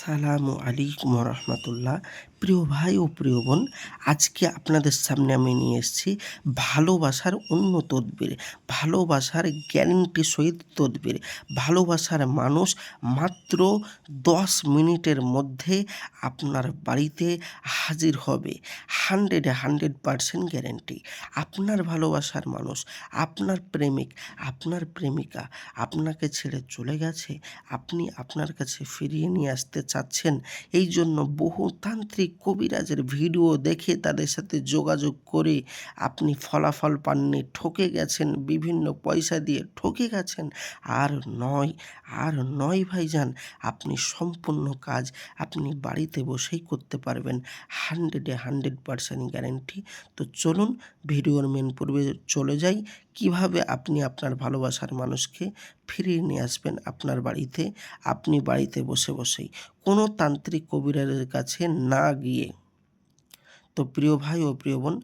সালামু আলাইকুম রহমতুল্লাহ প্রিয় ভাই ও প্রিয় বোন, আজকে আপনাদের সামনে আমি নিয়ে এসেছি ভালোবাসার অন্য তদবির, ভালোবাসার গ্যারেন্টি সহিত তদবির। ভালোবাসার মানুষ মাত্র দশ মিনিটের মধ্যে আপনার বাড়িতে হাজির হবে। হান্ড্রেডে হান্ড্রেড পারসেন্ট গ্যারেন্টি। আপনার ভালোবাসার মানুষ, আপনার প্রেমিক, আপনার প্রেমিকা আপনাকে ছেড়ে চলে গেছে, আপনি আপনার কাছে ফিরিয়ে নিয়ে আসতে চাচ্ছেন। এই জন্য বহু তান্ত্রিক কবিরাজের ভিডিও দেখে তাদের সাথে যোগাযোগ করে আপনি ফলাফল পাননি, ঠকে গেছেন, বিভিন্ন পয়সা দিয়ে ঠকে গেছেন। আর নয় আর নয় ভাইজান, আপনি সম্পূর্ণ কাজ আপনি বাড়িতে বসেই করতে পারবেন। হান্ড্রেডে হান্ড্রেড পারসেন্ট গ্যারেন্টি। তো চলুন ভিডিওর মেন পূর্বে চলে যাই। কীভাবে আপনি আপনার ভালোবাসার মানুষকে ফিরিয়ে নিয়ে আসবেন আপনার বাড়িতে? আপনি বাড়িতে বসে বসেই। কোনো তান্ত্রিক কবিরাজের কাছে না গিয়ে। তো প্রিয় ভাই ও প্রিয় বোন,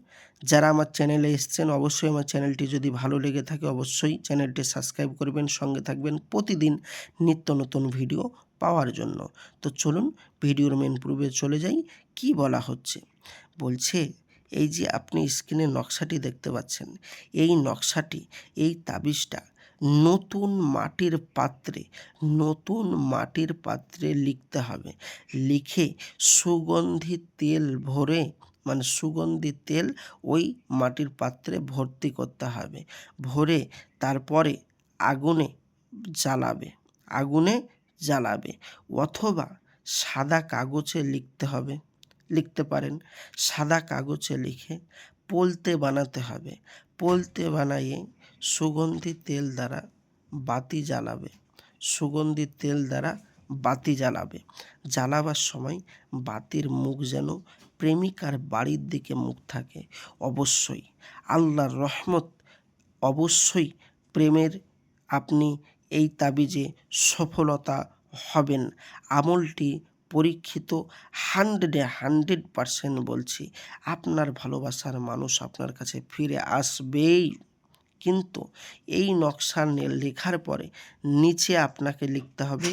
যারা আমার চ্যানেলে এসছেন, অবশ্যই আমার চ্যানেলটি যদি ভালো লেগে থাকে, অবশ্যই চ্যানেলটি সাবস্ক্রাইব করবেন, সঙ্গে থাকবেন প্রতিদিন নিত্য নতুন ভিডিও পাওয়ার জন্য। তো চলুন ভিডিওর মেন পূর্বে চলে যাই। কি বলা হচ্ছে? বলছে, এই যে আপনি স্ক্রিনে নকশাটি দেখতে পাচ্ছেন, এই নকশাটি, এই তাবিজটা নতুন মাটির পাত্রে, নতুন মাটির পাত্রে লিখতে হবে। লিখে সুগন্ধি তেল ভরে মানে সুগন্ধি তেল ওই মাটির পাত্রে ভর্তি করতে হবে। ভরে তারপরে আগুনে জ্বালাবে আগুনে জ্বালাবে অথবা সাদা কাগজে লিখতে হবে, লিখতে পারেন। সাদা কাগজে লিখে পোলতে বানাতে হবে। পোলতে বানাইয়ে সুগন্ধি তেল দ্বারা বাতি জ্বালাবে। সুগন্ধি তেল দ্বারা বাতি জ্বালাবে। জ্বালাবার সময় বাতির মুখ যেন প্রেমিকার বাড়ির দিকে মুখ থাকে। অবশ্যই আল্লাহর রহমত, অবশ্যই প্রেমের আপনি এই তাবিজে সফলতা হবেন। আমলটি পরীক্ষিত হান্ড্রেডে হান্ড্রেড পারসেন্ট বলছি, আপনার ভালোবাসার মানুষ আপনার কাছে ফিরে আসবেই। কিন্তু এই নকশা লেখার পরে নিচে আপনাকে লিখতে হবে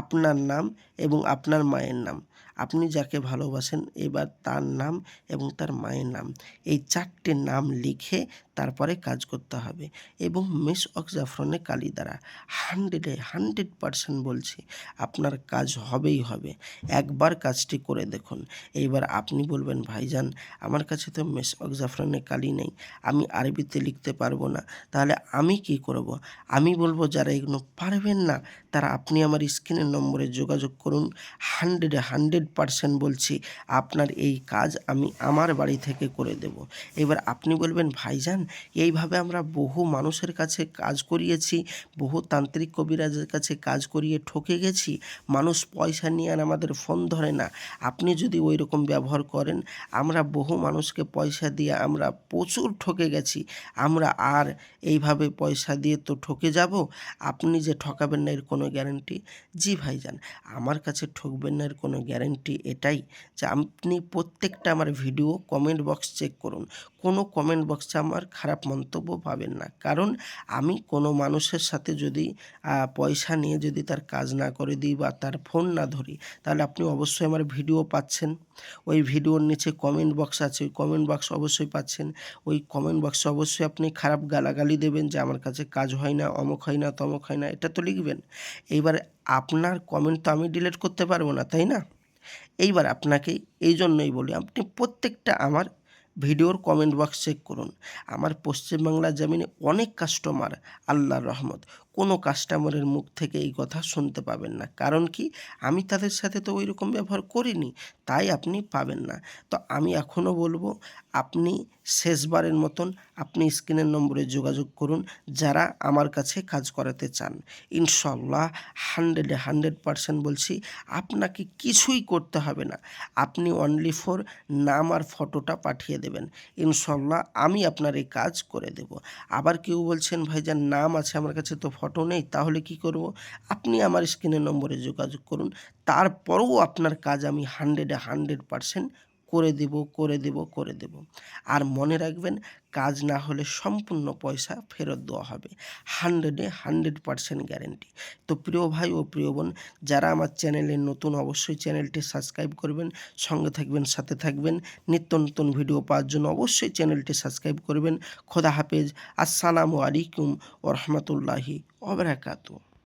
আপনার নাম এবং আপনার মায়ের নাম। আপনি যাকে ভালোবাসেন, এবার তার নাম এবং তার মায়ের নাম। এই চারটে নাম লিখে তারপরে কাজ করতে হবে এবং মিস অক্সাফ্রনে কালি দ্বারা। হান্ড্রেডে হান্ড্রেড পারসেন্ট বলছি, আপনার কাজ হবেই হবে। একবার কাজটি করে দেখুন। এইবার আপনি বলবেন, ভাইজান, আমার কাছে তো মেস অক্সাফ্রনে কালি নেই, আমি আরবিতে লিখতে পারব না। তাহলে আমি কি করব? আমি বলব, যারা এগুলো পারবেন না, তারা আপনি আমার স্ক্রিনের নম্বরে যোগাযোগ করুন। হান্ড্রেডে হান্ড্রেড পারসেন্ট বলছি, আপনার এই কাজ আমি আমার বাড়ি থেকে করে দেব। এবার আপনি বলবেন, ভাইজান, এইভাবে আমরা বহু মানুষের কাছে কাজ করিয়েছি, বহু তান্ত্রিক কবিরাজের কাছে কাজ করিয়ে ঠকে গেছি, মানুষ পয়সা নিয়ে আর আমাদের ফোন ধরে না। আপনি যদি ওই রকম ব্যবহার করেন, আমরা বহু মানুষকে পয়সা দিয়ে আমরা প্রচুর ঠকে গেছি। আমরা আর এইভাবে পয়সা দিয়ে তো ঠকে যাব? আপনি যে ঠকাবেন না এর কোনো গ্যারেন্টি? জি ভাইজান, আমার কাছে ঠকবেন না এর কোনো গ্যারেন্টি এটাই যে আপনি প্রত্যেকটা আমার ভিডিও কমেন্ট বক্স চেক করুন। কোনো কমেন্ট বক্সে আমার খারাপ মন্তব্য পাবেন না। কারণ আমি কোনো মানুষের সাথে যদি পয়সা নিয়ে যদি তার কাজ না করে দিই বা তার ফোন না ধরি, তাহলে আপনি অবশ্যই আমার ভিডিও পাচ্ছেন। ওই ভিডিওর নিচে কমেন্ট বক্স আছে ওই কমেন্ট বক্স অবশ্যই পাচ্ছেন। ওই কমেন্ট বক্সে অবশ্যই আপনি খারাপ গালাগালি দেবেন যে আমার কাছে কাজ হয় না, অমুক হয় না, তমুক হয় না, এটা তো লিখবেন। এইবার আপনার কমেন্ট তো আমি ডিলিট করতে পারব না, তাই না? এইবার আপনাকে এই জন্যই বলি, আপনি প্রত্যেকটা আমার ভিডিওর কমেন্ট বক্স চেক করুন। আমার পশ্চিমবাংলা জমিনে অনেক কাস্টমার আল্লাহর রহমত। কোনো কাস্টমারের মুখ থেকে এই কথা শুনতে পাবেন না। কারণ কি? আমি তাদের সাথে তো ওই রকম ব্যবহার করিনি, তাই আপনি পাবেন না। তো আমি এখনও বলব, আপনি শেষবারের মতন আপনি স্ক্রিনের নম্বরে যোগাযোগ করুন, যারা আমার কাছে কাজ করাতে চান। ইনশাল্লাহ হান্ড্রেডে হান্ড্রেড পারসেন্ট বলছি, আপনাকে কিছুই করতে হবে না। আপনি অনলি ফর নাম আর ফটোটা পাঠিয়ে দেবেন। ইনশাল্লাহ আমি আপনার এই কাজ করে দেব। আবার কেউ বলছেন, ভাইজান, নাম আছে আমার কাছে, তো ফটো নেই, তাহলে কি করব? আপনি আমার স্ক্রিনের নম্বরে যোগাযোগ করুন। তারপরেও আপনার কাজ আমি হান্ড্রেডে হান্ড্রেড পারসেন্ট করে দেব করে দেব করে দেব। আর মনে রাখবেন, কাজ না হলে সম্পূর্ণ পয়সা ফেরত দেওয়া হবে। হান্ড্রেডে হান্ড্রেড পারসেন্ট গ্যারেন্টি। তো প্রিয় ভাই ও প্রিয় বোন, যারা আমার চ্যানেলে নতুন অবশ্যই চ্যানেলটি সাবস্ক্রাইব করবেন, সঙ্গে থাকবেন, সাথে থাকবেন। নিত্য নতুন ভিডিও পাওয়ার জন্য অবশ্যই চ্যানেলটি সাবস্ক্রাইব করবেন। খোদা হাফেজ। আসসালামু আলাইকুম ও রহমতুল্লাহি ওবরাকাতু